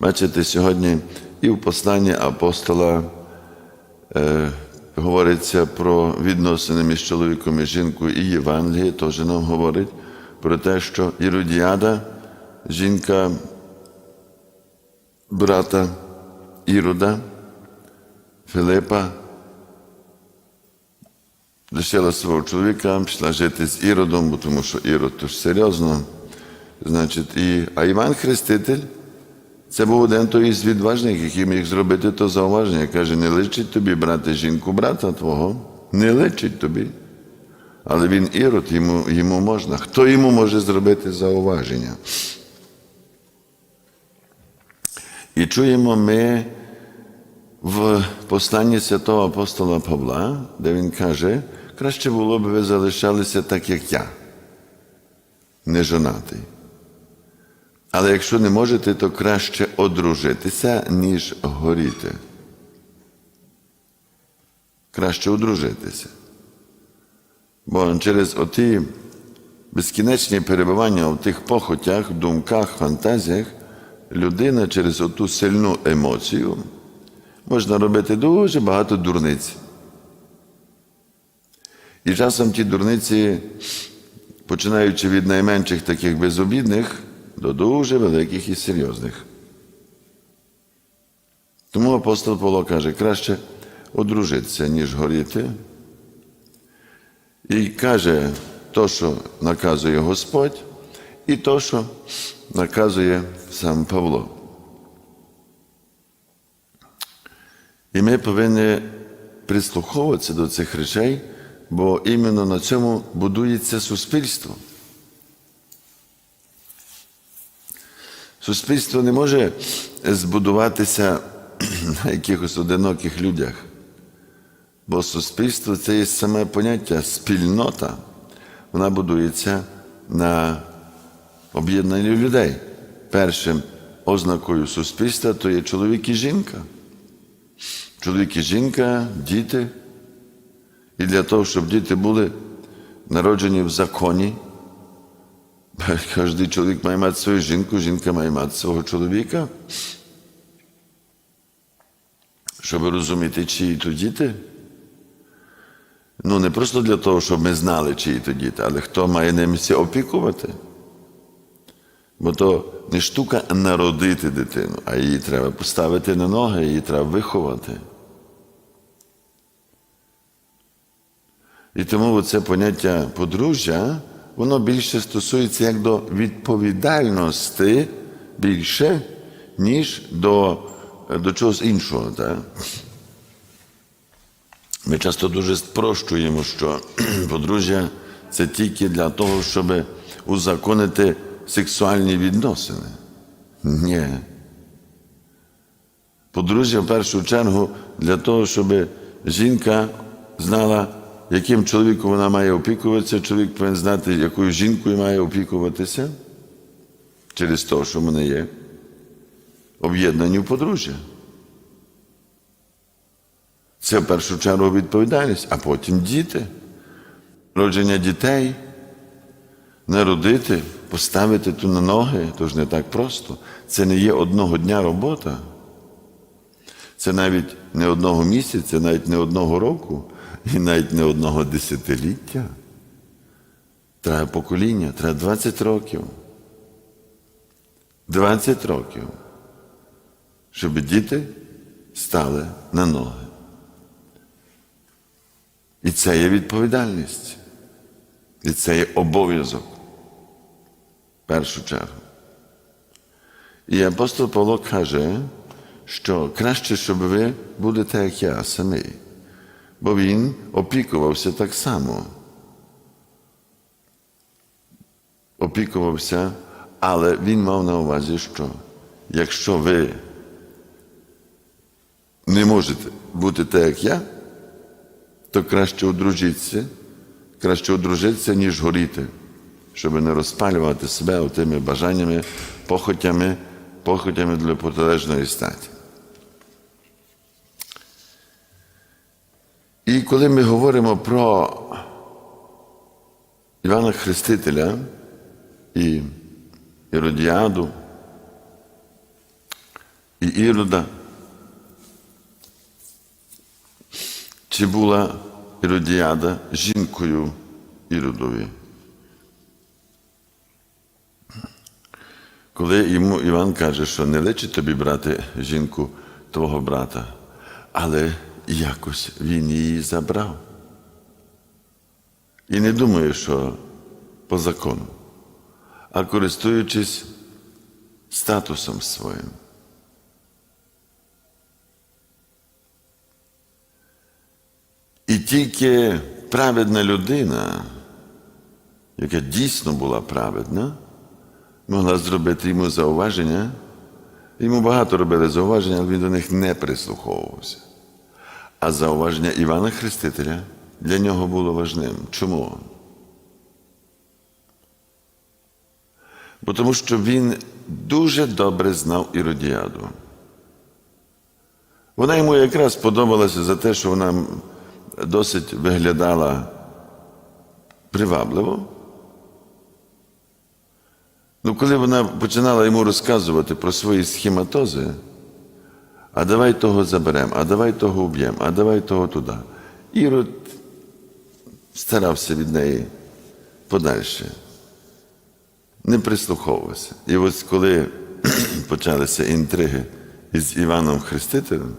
Бачите, сьогодні і в посланні апостола е, говориться про відносини між чоловіком і жінкою, і Євангеліє теж нам говорить про те, що Іродіада, жінка брата Ірода, Филипа, лишила свого чоловіка, пішла жити з Іродом, тому що Ірод то ж серйозно. Значить, і, а Іван Хреститель це був один той із відважних, який міг зробити то зауваження. Каже, не личить тобі брати жінку брата твого, не личить тобі. Але він ірод, йому, йому можна. Хто йому може зробити зауваження? І чуємо ми в посланні святого апостола Павла, де він каже, краще було б ви залишалися так, як я, не жонатий. Але якщо не можете, то краще одружитися, ніж горіти. Краще одружитися. Бо через оті безкінечні перебування в тих похотях, думках, фантазіях, людина через оту сильну емоцію можна робити дуже багато дурниць. І часом ті дурниці, починаючи від найменших таких безобідних, до дуже великих і серйозних. Тому апостол Павло каже, краще одружитися, ніж горіти. І каже то, що наказує Господь, і то, що наказує сам Павло. І ми повинні прислуховуватися до цих речей, бо іменно на цьому будується суспільство. Суспільство не може збудуватися на якихось одиноких людях, бо суспільство це є саме поняття спільнота, вона будується на об'єднанні людей. Першим ознакою суспільства то є чоловік і жінка. Чоловік і жінка, діти. І для того, щоб діти були народжені в законі, Кожен чоловік має мати свою жінку, жінка має мати свого чоловіка. Щоб розуміти, чиї то діти. Ну, не просто для того, щоб ми знали, чиї то діти, але хто має ними опікувати. Бо то не штука народити дитину, а її треба поставити на ноги, її треба виховати. І тому це поняття подружжя воно більше стосується як до відповідальності більше, ніж до до чогось іншого. Так? Ми часто дуже спрощуємо, що подружжя це тільки для того, щоб узаконити сексуальні відносини. Ні. Подружжя в першу чергу для того, щоб жінка знала яким чоловіком вона має опікуватися, чоловік повинен знати, якою жінкою має опікуватися через те, що вони є об'єднані в подружжя. Це в першу чергу відповідальність, а потім діти. Родження дітей, народити, поставити ту на ноги, то ж не так просто. Це не є одного дня робота. Це навіть не одного місяця, навіть не одного року і навіть не одного десятиліття. Треба покоління, треба 20 років. 20 років, щоб діти стали на ноги. І це є відповідальність. І це є обов'язок. В першу чергу. І апостол Павло каже, що краще, щоб ви будете, як я самий бо він опікувався так само. Опікувався, але він мав на увазі, що якщо ви не можете бути так, як я, то краще одружитися, краще одружитися, ніж горіти, щоб не розпалювати себе тими бажаннями, похотями, похотями для протилежної статі. Коли ми говоримо про Івана Хрестителя і Іродіаду, і Ірода? Чи була Іродіада жінкою Іродові? Коли йому Іван каже, що не личить тобі брати жінку твого брата, але якось він її забрав. І не думаю, що по закону, а користуючись статусом своїм. І тільки праведна людина, яка дійсно була праведна, могла зробити йому зауваження. Йому багато робили зауваження, але він до них не прислуховувався. А зауваження Івана Хрестителя для нього було важним. Чому? Бо тому що він дуже добре знав Іродіаду. Вона йому якраз подобалася за те, що вона досить виглядала привабливо. Ну, коли вона починала йому розказувати про свої схематози, а давай того заберемо, а давай того уб'ємо, а давай того туди. Ірод старався від неї подальше, не прислуховувався. І ось коли почалися інтриги із Іваном Хрестителем,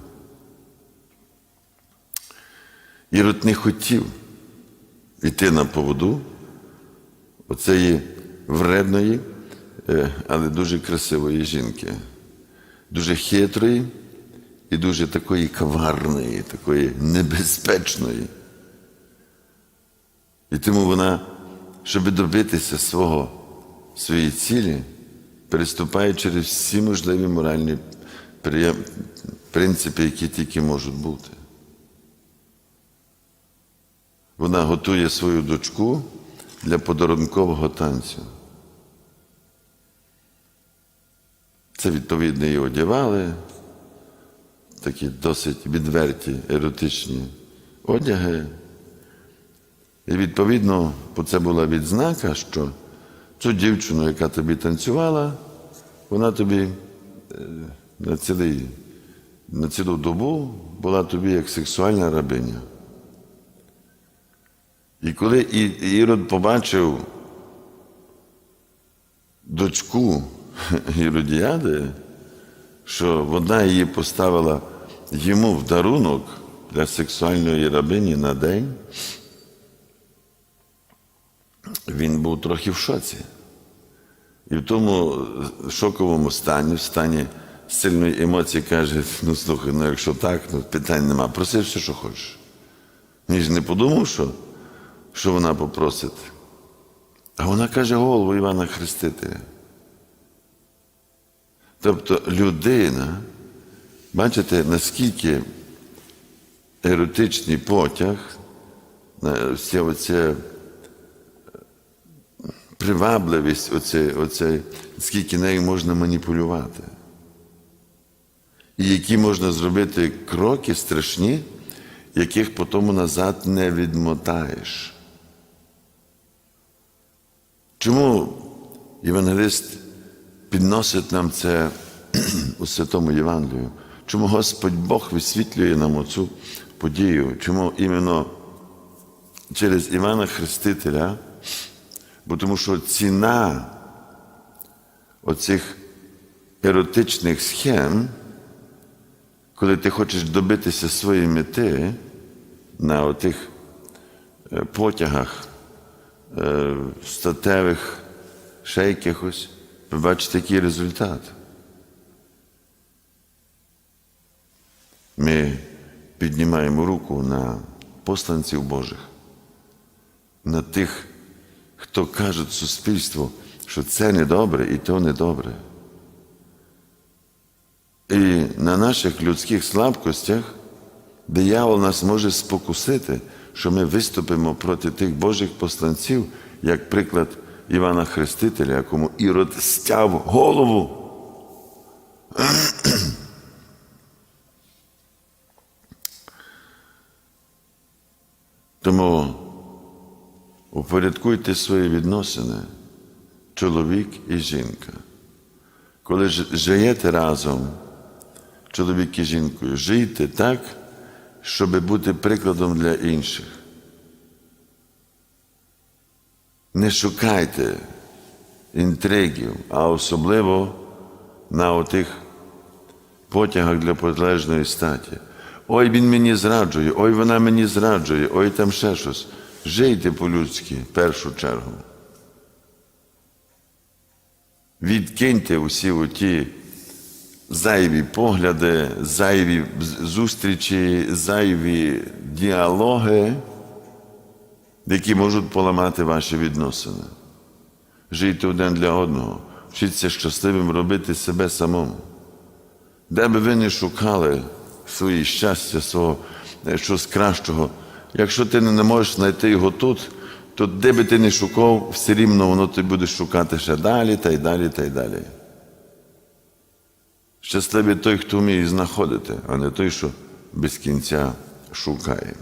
Ірод не хотів йти на поводу оцеї вредної, е, але дуже красивої жінки, дуже хитрої і дуже такої коварної, такої небезпечної. І тому вона, щоб добитися свого, своєї цілі, переступає через всі можливі моральні принципи, які тільки можуть бути. Вона готує свою дочку для подарункового танцю. Це відповідно її одягали, такі досить відверті еротичні одяги. І відповідно, це була відзнака, що цю дівчину, яка тобі танцювала, вона тобі е, на, цілий, на цілу добу була тобі як сексуальна рабиня. І коли Ірод побачив дочку Іродіади, що вона її поставила йому в дарунок для сексуальної рабині на день, він був трохи в шоці. І в тому шоковому стані, в стані сильної емоції, каже: ну слухай, ну якщо так, ну питань нема. Проси все, що хочеш. Він ж не подумав, що, що вона попросить. А вона каже голову Івана Хрестителя. Тобто людина, бачите, наскільки еротичний потяг, на- вся оця привабливість, оце, оце, скільки нею можна маніпулювати. І які можна зробити кроки страшні, яких потім назад не відмотаєш. Чому євангелист підносить нам це у Святому Євангелію? Чому Господь Бог висвітлює нам оцю подію? Чому іменно через Івана Хрестителя? Бо тому що ціна оцих еротичних схем, коли ти хочеш добитися своєї мети на отих е, потягах е, статевих, ще якихось, ви який результат. Ми піднімаємо руку на посланців Божих, на тих, хто кажуть суспільству, що це недобре і то недобре. І на наших людських слабкостях диявол нас може спокусити, що ми виступимо проти тих Божих посланців, як приклад Івана Хрестителя, якому Ірод стяв голову. Тому упорядкуйте свої відносини, чоловік і жінка. Коли живете разом, чоловік і жінкою, жийте так, щоб бути прикладом для інших. Не шукайте інтригів, а особливо на отих потягах для протилежної статі. Ой, він мені зраджує, ой, вона мені зраджує, ой там ще щось. Жийте по-людськи в першу чергу. Відкиньте усі оті зайві погляди, зайві зустрічі, зайві діалоги, які можуть поламати ваші відносини. Жийте один для одного, вчіться щасливим робити себе самому. Де би ви не шукали свої щастя, свого е, щось кращого, якщо ти не можеш знайти його тут, то де би ти не шукав, все рівно воно ти будеш шукати ще далі, та й далі, та й далі. Щасливий той, хто вміє знаходити, а не той, що без кінця шукає.